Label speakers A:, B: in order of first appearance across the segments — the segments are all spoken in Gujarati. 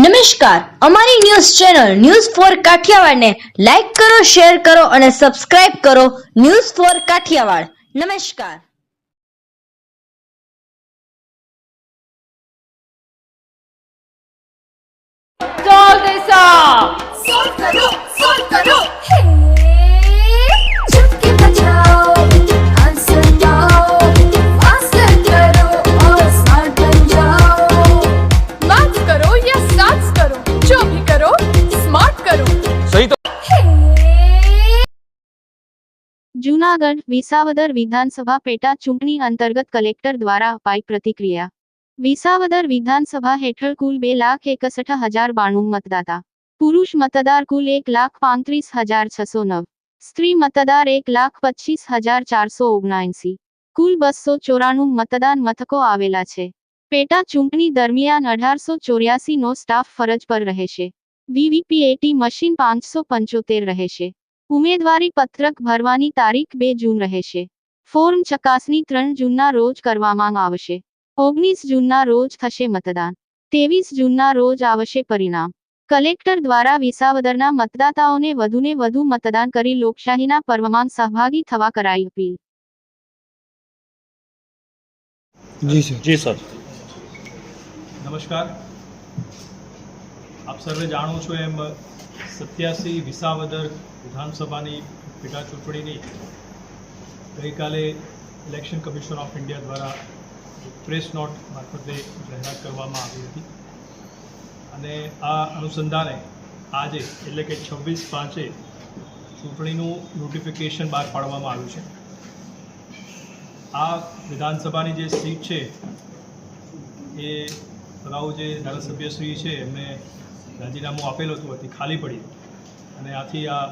A: નમસ્કાર. અમારી ન્યૂઝ ચેનલ ન્યૂઝ ફોર કાઠિયાવાડને લાઈક કરો શેર કરો અને સબસ્ક્રાઇબ કરો ન્યૂઝ ફોર કાઠિયાવાડ. નમસ્કાર.
B: this up!
C: સોલ્વ કરો કરો.
D: જૂનાગઢ વિસાવદર વિધાનસભા પેટા ચૂંટણી અંતર્ગત કલેક્ટર દ્વારા અપાઈ પ્રતિક્રિયા. વિસાવદર વિધાનસભા હેઠળ કુલ બે લાખ એકસઠ હજાર બાણું મતદાતા. પુરુષ મતદાર કુલ એક લાખ પાંત્રીસ હજાર છસો નવ. સ્ત્રી મતદાર એક લાખ પચીસ હજાર ચારસો ઓગણએંસી કુલ બસો ચોરાણું મતદાન મથકો આવેલા છે. પેટા ચૂંટણી દરમિયાન અઢારસો ચોર્યાસી નો સ્ટાફ ફરજ પર રહેશે વીવીપીએટી મશીન પાંચસો પંચોતેર રહેશે ઉમેદવારી પત્રક ભરવાની તારીખ બે જૂન રહેશે. ફોર્મ ચકાસણી ત્રણ જૂનના રોજ કરવામાં આવશે. ઓગણીસ જૂનના રોજ થશે મતદાન. ત્રેવીસ જૂનના રોજ આવશે પરિણામ. કલેક્ટર દ્વારા વિસાવદરના મતદાતાઓને વધુને વધુ મતદાન કરી લોકશાહીના પર્વમાં સહભાગી થવા કરાઈ અપીલ.
E: જી સર. જી સર.
F: નમસ્કાર. આપ સર્વે જાણો છો એમ સત્યાસી વિસાવદર વિધાનસભાની પેટા ચૂંટણીની ગઈકાલે ઇલેક્શન કમિશન ઓફ ઇન્ડિયા દ્વારા પ્રેસ નોટ મારફતે જાહેરાત કરવામાં આવી હતી. અને આ અનુસંધાને આજે એટલે કે છવ્વીસ પાંચે ચૂંટણીનું નોટિફિકેશન બહાર પાડવામાં આવ્યું છે. આ વિધાનસભાની જે સીટ છે એ અગાઉ જે ધારાસભ્યશ્રી છે એમને રાજીનામું આપેલું હતું, હતી, ખાલી પડી. અને આથી આ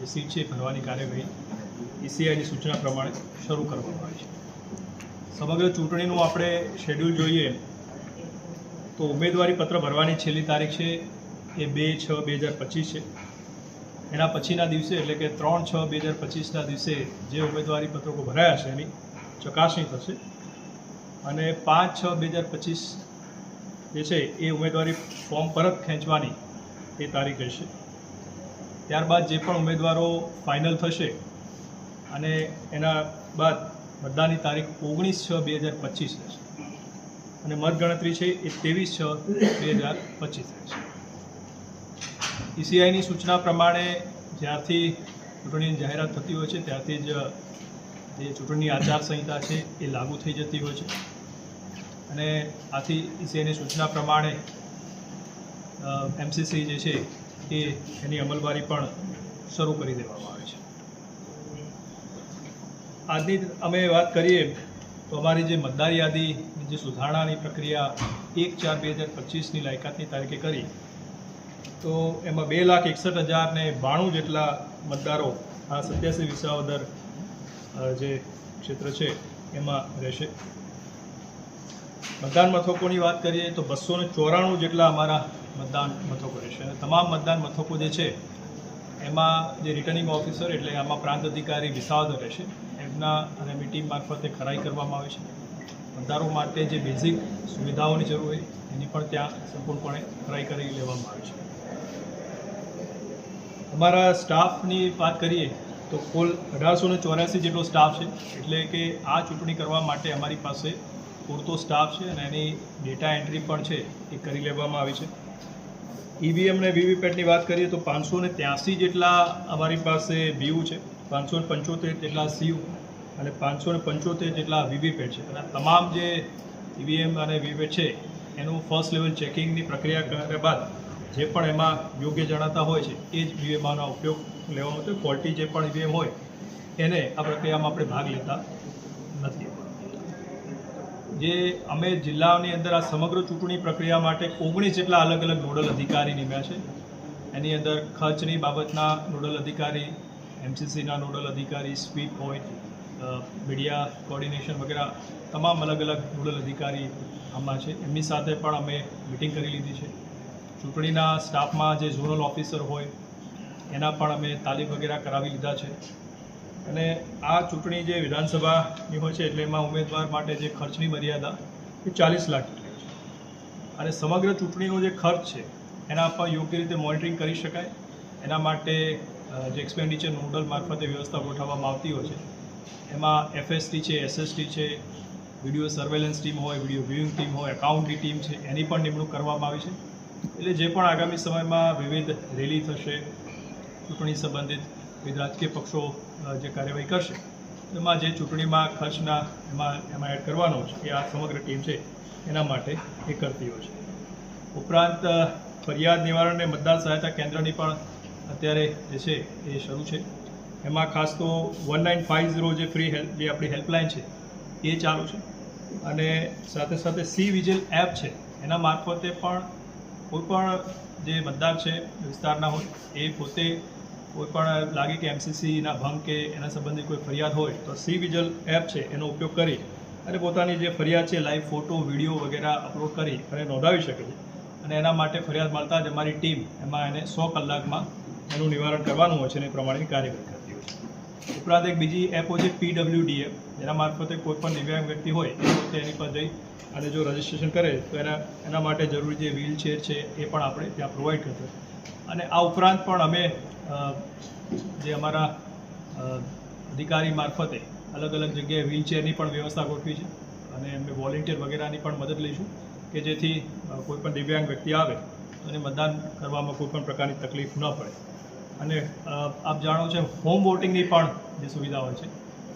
F: જે સીટ છે ભરવાની કાર્યવાહી ઈસીઆઈની સૂચના પ્રમાણે શરૂ કરવામાં આવી છે. સમગ્ર ચૂંટણીનું આપણે શેડ્યુલ જોઈએ તો ઉમેદવારી પત્ર ભરવાની છેલ્લી તારીખ છે એ બે છ બે હજાર પચીસ છે. એના પછીના દિવસે એટલે કે ત્રણ છ બે હજાર પચીસના દિવસે જે ઉમેદવારી પત્રકો ભરાયા છે એની ચકાસણી થશે. અને પાંચ છ બે હજાર પચીસ જે છે, એ ઉમેદવારી ફોર્મ પરત ખેંચવાની એ તારીખ રહેશે ત્યારબાદ જે પણ ઉમેદવારો ફાઇનલ થશે અને એના બાદ મતદાનની તારીખ ઓગણીસ છ બે હજાર પચીસ રહેશે. અને મતગણતરી છે, એ ત્રેવીસ છ બે હજાર પચીસ રહેશે. ઈસીઆઈની સૂચના પ્રમાણે જ્યારથી ચૂંટણીની જાહેરાત થતી હોય છે, ત્યારથી જ જે ચૂંટણી આચારસંહિતા છે, એ લાગુ થઈ જતી હોય છે. અને આથી ઈસીઆઈની સૂચના પ્રમાણે એમસીસી જે છે એ એની અમલવારી પણ શરૂ કરી દેવામાં આવે છે. આજની અમે વાત કરીએ તો અમારી જે મતદાર યાદીની જે સુધારણાની પ્રક્રિયા એક ચાર બે હજાર પચીસની લાયકાતની તારીખે કરી, તો એમાં બે લાખ એકસઠ હજાર ને બાણું જેટલા મતદારો આ સત્યાસી વિસાવદર જે ક્ષેત્ર છે, એમાં રહેશે. મતદાન મથકોની વાત કરીએ તો બસો ચોરાણું જેટલા અમારા મતદાન મથકો રહેશે. અને તમામ મતદાન મથકો જે છે, એમાં જે રિટર્નિંગ ઓફિસર એટલે આમાં પ્રાંત અધિકારી વિસાવદર રહેશે. એમના અને એમની ટીમ મારફતે ખરાઈ કરવામાં આવે છે. મતદારો માટે જે બેઝિક સુવિધાઓની જરૂર હોય, એની પણ ત્યાં સંપૂર્ણપણે ખરાઈ કરી લેવામાં આવે છે. અમારા સ્ટાફની વાત કરીએ તો કુલ અઢારસો ચોર્યાસી જેટલો સ્ટાફ છે. એટલે કે આ ચૂંટણી કરવા માટે અમારી પાસે પૂરતો સ્ટાફ છે અને એની ડેટા એન્ટ્રી પણ છે એ કરી લેવામાં આવી છે. ઈવીએમ ને વીવીપેટની વાત કરીએ તો પાંચસો ને ત્યાંસી જેટલા અમારી પાસે વ્યૂ છે, પાંચસો ને પંચોતેર જેટલા સીયુ અને પાંચસો ને પંચોતેર જેટલા વીવીપેટ છે. અને તમામ જે ઈવીએમ અને વીવીપેટ છે, એનું ફર્સ્ટ લેવલ ચેકિંગની પ્રક્રિયા કર્યા બાદ જે પણ એમાં યોગ્ય જણાતા હોય છે, એ જ વીએમઆનો ઉપયોગ લેવામાં હતો ક્વોલિટી જે પણ ઈવીએમ હોય, એને આ પ્રક્રિયામાં આપણે ભાગ લેતા જે અમે જિલ્લાની અંદર આ સમગ્ર ચૂંટણી પ્રક્રિયા માટે ઓગણીસ જેટલા અલગ અલગ નોડલ અધિકારી નિમ્યા છે. એની અંદર ખર્ચની બાબતના નોડલ અધિકારી, એમસીસીના નોડલ અધિકારી, સ્પીડ પોઈન્ટ મીડિયા કોર્ડિનેશન વગેરે તમામ અલગ અલગ નોડલ અધિકારી આમાં છે. એમની સાથે પણ અમે મિટિંગ કરી લીધી છે. ચૂંટણીના સ્ટાફમાં જે ઝોનલ ઓફિસર હોય, એના પણ અમે તાલીમ વગેરે કરાવી લીધા છે. અને આ ચૂંટણી જે વિધાનસભાની હોય છે, એટલે એમાં ઉમેદવાર માટે જે ખર્ચની મર્યાદા એ ચાલીસ લાખ છે. અને સમગ્ર ચૂંટણીનો જે ખર્ચ છે, એના પર યોગ્ય રીતે મોનિટરિંગ કરી શકાય. એના માટે જે એક્સપેન્ડિચર નોડલ મારફતે વ્યવસ્થા ગોઠવવામાં આવતી હોય છે. એમાં એફએસટી છે એસએસટી છે, વીડિયો સર્વેલન્સ ટીમ હોય, વીડિયો વ્યુઇંગ ટીમ હોય એકાઉન્ટની ટીમ છે, એની પણ નિમણૂક કરવામાં આવી છે. એટલે જે પણ આગામી સમયમાં વિવિધ રેલી થશે, ચૂંટણી સંબંધિત વિવિધ રાજકીય પક્ષો જે કાર્યવાહી કરશે, એમાં જે ચૂંટણીમાં ખર્ચના એમાં એમાં એડ કરવાનો છે, એ આ સમગ્ર ટીમ છે, એના માટે એ કરતી હોય છે. ઉપરાંત ફરિયાદ નિવારણ અને મતદાર સહાયતા કેન્દ્રની પણ અત્યારે જે છે, એ શરૂ છે. એમાં ખાસ તો વન નાઇન ફાઇવ ઝીરો જે ફ્રી હેલ્પ જે આપણી હેલ્પલાઇન છે, એ ચાલુ છે. અને સાથે સાથે સી વિજિલ એપ છે, એના મારફતે પણ કોઈ પણ જે મતદાર છે, વિસ્તારના હોય, એ પોતે કોઈ પણ લાગે કે એમસીસીના ભંગ કે એના સંબંધી કોઈ ફરિયાદ હોય તો સી વિજલ એપ છે એનો ઉપયોગ કરી અને પોતાની જે ફરિયાદ છે લાઈવ ફોટો વીડિયો વગેરે અપલોડ કરી અને નોંધાવી શકે છે. અને એના માટે ફરિયાદ મળતા જ અમારી ટીમ એમાં એને સો કલાકમાં એનું નિવારણ કરવાનું હોય છે એ પ્રમાણેની કાર્યવાહી કરતી હોય છે. ઉપરાંત એક બીજી એપો છે પીડબ્લ્યુડીએફ જેના મારફતે કોઈ પણ દિવ્યાંગ વ્યક્તિ હોય એ પોતે એની પર જઈ અને જો રજિસ્ટ્રેશન કરે તો એના એના માટે જરૂરી જે વ્હીલચેર છે એ પણ આપણે ત્યાં પ્રોવાઈડ કરતા અને આ ઉપરાંત પણ અમે જે અમારા અધિકારી મારફતે અલગ અલગ જગ્યાએ વ્હીલચેરની પણ વ્યવસ્થા ગોઠવી છે અને અમે વોલેન્ટિયર વગેરેની પણ મદદ લઈશું કે જેથી કોઈપણ દિવ્યાંગ વ્યક્તિ આવે તો એને મતદાન કરવામાં કોઈ પણ પ્રકારની તકલીફ ન પડે. અને આપ જાણો છો હોમ વોટિંગની પણ જે સુવિધા હોય છે.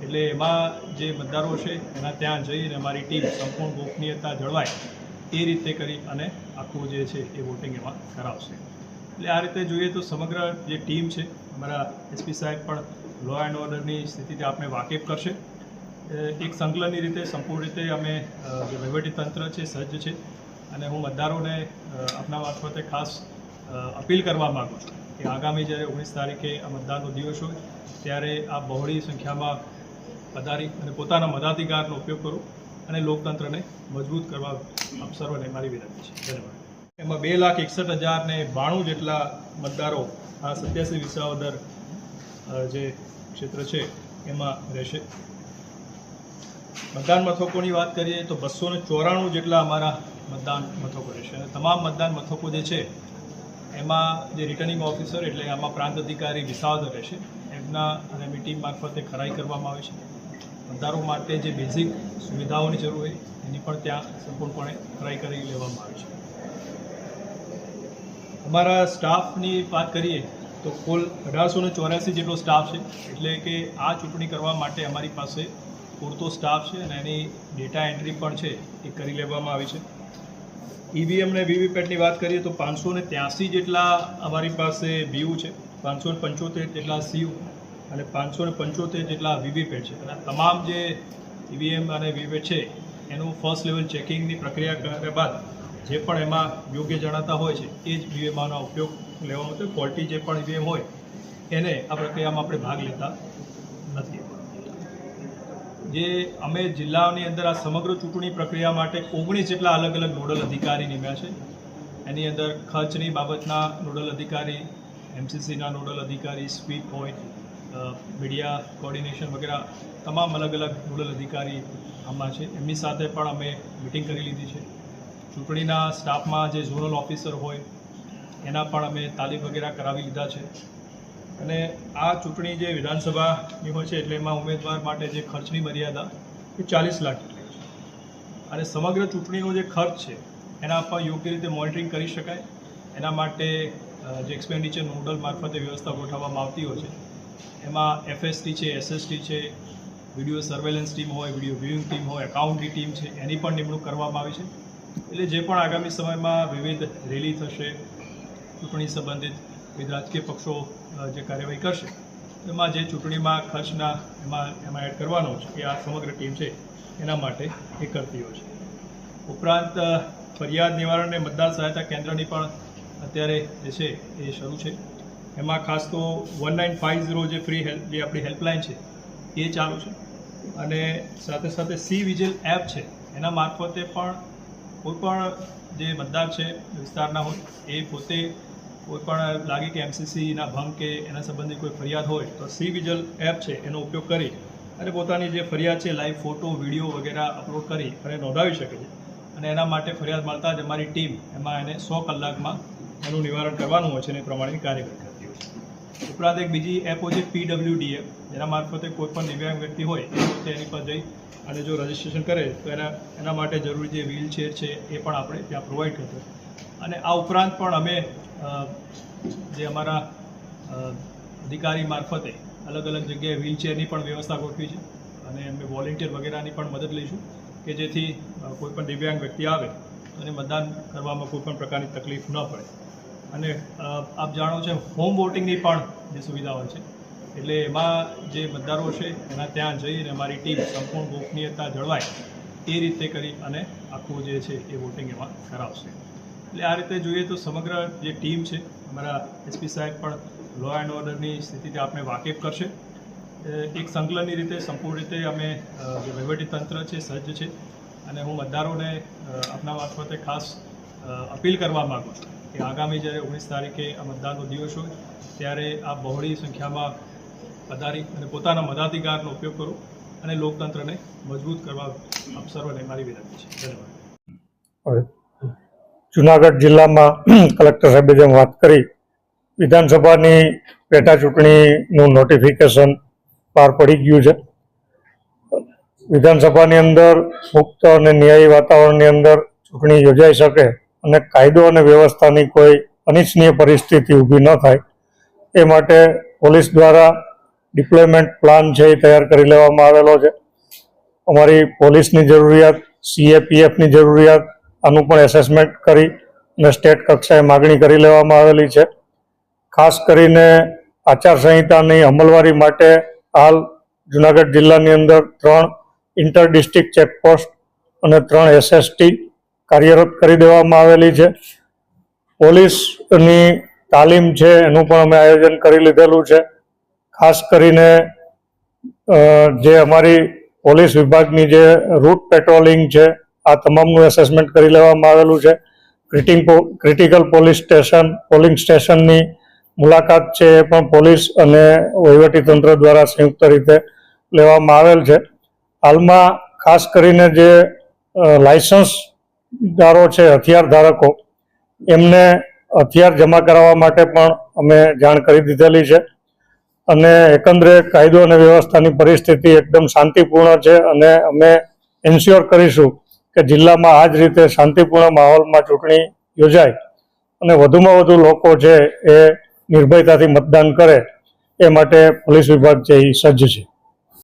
F: એટલે એમાં જે મતદારો છે એના ત્યાં જઈને અમારી ટીમ સંપૂર્ણ ગોપનીયતા જળવાય એ રીતે કરી અને આખું જે છે એ વોટિંગ એમાં કરાવશે. એટલે આ રીતે જોઈએ તો સમગ્ર જે ટીમ છે, અમારા એસપી સાહેબ પણ લો એન્ડ ઓર્ડરની સ્થિતિથી આપણે વાકેફ કરશે. એક સંકલનની રીતે સંપૂર્ણ રીતે અમે જે વહીવટી તંત્ર છે, સજ્જ છે અને હું મતદારોને આપના મારફતે ખાસ અપીલ કરવા માગું છું કે આગામી જ્યારે ઓગણીસ તારીખે આ મતદાનનો દિવસ હોય, ત્યારે આ બહોળી સંખ્યામાં પધારી અને પોતાના મતાધિકારનો ઉપયોગ કરો અને લોકતંત્રને મજબૂત કરવા આપ સર્વને મારી વિનંતી છે. ધન્યવાદ. એમાં બે લાખ એકસઠ હજાર ને બાણું જેટલા મતદારો આ સત્યાસી વિસાવદર જે ક્ષેત્ર છે, એમાં રહેશે. મતદાન મથકોની વાત કરીએ તો બસો ને ચોરાણું જેટલા અમારા મતદાન મથકો રહેશે. અને તમામ મતદાન મથકો જે છે, એમાં જે રિટર્નિંગ ઓફિસર એટલે આમાં પ્રાંત અધિકારી વિસાવદર રહેશે. એમના અને એમની ટીમ મારફતે ખરાઈ કરવામાં આવે છે. મતદારો માટે જે બેઝિક સુવિધાઓની જરૂર હોય, એની પણ ત્યાં સંપૂર્ણપણે ખરાઈ કરી લેવામાં આવે છે. અમારા સ્ટાફની વાત કરીએ તો કુલ અઢારસો ને ચોર્યાસી જેટલો સ્ટાફ છે. એટલે કે આ ચૂંટણી કરવા માટે અમારી પાસે પૂરતો સ્ટાફ છે અને એની ડેટા એન્ટ્રી પણ છે એ કરી લેવામાં આવી છે. ઈવીએમ ને વીવીપેટની વાત કરીએ તો પાંચસો ને ત્યાંસી જેટલા અમારી પાસે વીયુ છે. પાંચસો ને પંચોતેર જેટલા સીયુ અને પાંચસો ને પંચોતેર જેટલા વીવીપેટ છે. અને તમામ જે ઈવીએમ અને વીવીપેટ છે, એનું ફર્સ્ટ લેવલ ચેકિંગની પ્રક્રિયા કર્યા બાદ જે પણ એમાં યોગ્ય જણાતા હોય છે, એ જ ઈવીએમનો ઉપયોગ લેવામાં આવતો ક્વોલિટી જે પણ વીએમ હોય, એને આ પ્રક્રિયામાં આપણે ભાગ લેતા નથી. જે અમે જિલ્લાની અંદર આ સમગ્ર ચૂંટણી પ્રક્રિયા માટે ઓગણીસ જેટલા અલગ અલગ નોડલ અધિકારી નિમ્યા છે. એની અંદર ખર્ચની બાબતના નોડલ અધિકારી એમસીસીના નોડલ અધિકારી સ્વીપ હોય મીડિયા કોર્ડિનેશન વગેરે તમામ અલગ અલગ નોડલ અધિકારી આમાં છે. એમની સાથે પણ અમે મિટિંગ કરી લીધી છે. ચૂંટણીના સ્ટાફમાં જે ઝોનલ ઓફિસર હોય, એના પણ અમે તાલીમ વગેરે કરાવી લીધા છે. અને આ ચૂંટણી જે વિધાનસભાની હોય છે, એટલે એમાં ઉમેદવાર માટે જે ખર્ચની મર્યાદા એ ચાલીસ લાખ જેટલી છે. અને સમગ્ર ચૂંટણીનો જે ખર્ચ છે, એના પર યોગ્ય રીતે મોનિટરિંગ કરી શકાય. એના માટે જે એક્સપેન્ડિચર નોડલ મારફતે વ્યવસ્થા ગોઠવવામાં આવતી હોય છે. એમાં એફએસટી છે, એસએસટી છે, વીડિયો સર્વેલન્સ ટીમ હોય, વીડિયો વ્યૂઇંગ ટીમ હોય, એકાઉન્ટની ટીમ છે, એની પણ નિમણૂક કરવામાં આવી છે. એટલે જે પણ આગામી સમયમાં વિવિધ રેલી થશે, ચૂંટણી સંબંધિત વિવિધ રાજકીય પક્ષો જે કાર્યવાહી કરશે, એમાં જે ચૂંટણીમાં ખર્ચના એમાં એમાં એડ કરવાનો છે, એ આ સમગ્ર ટીમ છે, એના માટે એ કરતી હોય છે. ઉપરાંત ફરિયાદ નિવારણ અને મતદાર સહાયતા કેન્દ્રની પણ અત્યારે જે છે, એ શરૂ છે. એમાં ખાસ તો વન નાઇન ફાઇવ ઝીરો જે ફ્રી હેલ્પ, જે આપણી હેલ્પલાઇન છે, એ ચાલુ છે. અને સાથે સાથે સી વિજિલ એપ છે, એના મારફતે પણ કોઈ પણ જે મતદાર છે વિસ્તારના હોય, એ પોતે કોઈ પણ લાગે કે એમસીસીના ભંગ કે એના સંબંધિત કોઈ ફરિયાદ હોય, તો સી વિજલ એપ છે એનો ઉપયોગ કરી અને પોતાની જે ફરિયાદ છે, લાઈવ ફોટો, વીડિયો વગેરે અપલોડ કરી અને નોંધાવી શકે છે. અને એના માટે ફરિયાદ મળતા જ અમારી ટીમ એમાં એને સો કલાકમાં એનું નિવારણ કરવાનું હોય છે અને એ પ્રમાણેની કાર્યવાહી કરતી હોય છે. ઉપરાંત એક બીજી એપો છે પીડબ્લ્યુડીએફ જેના મારફતે કોઈ પણ દિવ્યાંગ વ્યક્તિ હોય, એ એની પર જઈ અને જો રજિસ્ટ્રેશન કરે, તો એના એના માટે જરૂરી જે વ્હીલચેર છે, એ પણ આપણે ત્યાં પ્રોવાઈડ કરતો અને આ ઉપરાંત પણ અમે જે અમારા અધિકારી મારફતે અલગ અલગ જગ્યાએ વ્હીલચેરની પણ વ્યવસ્થા ગોઠવી છે. અને અમે વોલેન્ટિયર વગેરેની પણ મદદ લઈશું કે જેથી કોઈપણ દિવ્યાંગ વ્યક્તિ આવે એને મતદાન કરવામાં કોઈ પણ પ્રકારની તકલીફ ન પડે. અને આપ જાણો છો હોમ વોટિંગની પણ જે સુવિધા હોય છે. એટલે એમાં જે મતદારો છે, એના ત્યાં જઈને અમારી ટીમ સંપૂર્ણ ગોપનીયતા જળવાય એ રીતે કરી અને આખું જે છે એ વોટિંગ એમાં કરાવશે. એટલે આ રીતે જોઈએ તો સમગ્ર જે ટીમ છે, અમારા એસપી સાહેબ પણ લો એન્ડ ઓર્ડરની સ્થિતિથી આપણે વાકેફ કરશે. એક સંકલનની રીતે સંપૂર્ણ રીતે અમે જે વહીવટી તંત્ર છે, સજ્જ છે. અને હું મતદારોને આપના મારફતે ખાસ અપીલ કરવા માગું છું. કે આગામી જ્યારે ઓગણીસ તારીખે આ મતદાનનો દિવસ હોય, ત્યારે આ બહોળી સંખ્યામાં પધારી અને પોતાના મતાધિકારનો ઉપયોગ કરો અને લોકતંત્રને મજબૂત કરવા આપ સર્વને મારી વિનંતી છે. ધન્યવાદ.
G: જુનાગઢ જિલ્લામાં કલેક્ટર સાહેબે જેમ વાત કરી, વિધાનસભાની પેટા ચૂંટણીનું નોટિફિકેશન બહાર પડી ગયું છે. વિધાનસભાની અંદર મુક્ત અને ન્યાયી વાતાવરણની અંદર ચૂંટણી યોજાઈ શકે અને કાયદો અને વ્યવસ્થાની કોઈ અનિચ્છનીય પરિસ્થિતિ ઊભી ન થાય, એ માટે પોલીસ દ્વારા ડિપ્લોયમેન્ટ પ્લાન છે એ તૈયાર કરી લેવામાં આવેલો છે. અમારી પોલીસની જરૂરિયાત સીએપીએફની જરૂરિયાત, આનું પણ એસેસમેન્ટ કરી અને સ્ટેટ કક્ષાએ માગણી કરી લેવામાં આવેલી છે. ખાસ કરીને આચારસંહિતાની અમલવારી માટે હાલ જુનાગઢ જિલ્લાની અંદર ત્રણ ઇન્ટર ડિસ્ટ્રિક્ટ ચેકપોસ્ટ અને ત્રણ એસએસટી કાર્યરત કરી દેવામાં આવેલી છે. પોલીસની તાલીમ છે એનું પણ અમે આયોજન કરી લીધેલું છે. ખાસ કરીને જે અમારી પોલીસ વિભાગની જે રૂટ પેટ્રોલિંગ છે આ તમામનું એસેસમેન્ટ કરી લેવામાં આવેલું છે. ક્રિટિંગ ક્રિટિકલ પોલીસ સ્ટેશન પોલિંગ સ્ટેશનની મુલાકાત છે એ પણ પોલીસ અને વહીવટીતંત્ર દ્વારા સંયુક્ત રીતે લેવામાં આવેલ છે. હાલમાં ખાસ કરીને જે અ, લાયસન્સદારો છે, હથિયાર ધારકો. એમને હથિયાર જમા કરાવવા માટે પણ અમે જાણ કરી દીધેલી છે. અને એકંદરે કાયદો અને વ્યવસ્થાની પરિસ્થિતિ એકદમ શાંતિપૂર્ણ છે અને અમે એન્શ્યોર કરીશું કે જિલ્લામાં આ જ રીતે શાંતિપૂર્ણ માહોલમાં ચૂંટણી યોજાય અને વધુમાં વધુ લોકો છે એ નિર્ભયતાથી મતદાન કરે એ માટે પોલીસ વિભાગ છે એ સજ્જ છે.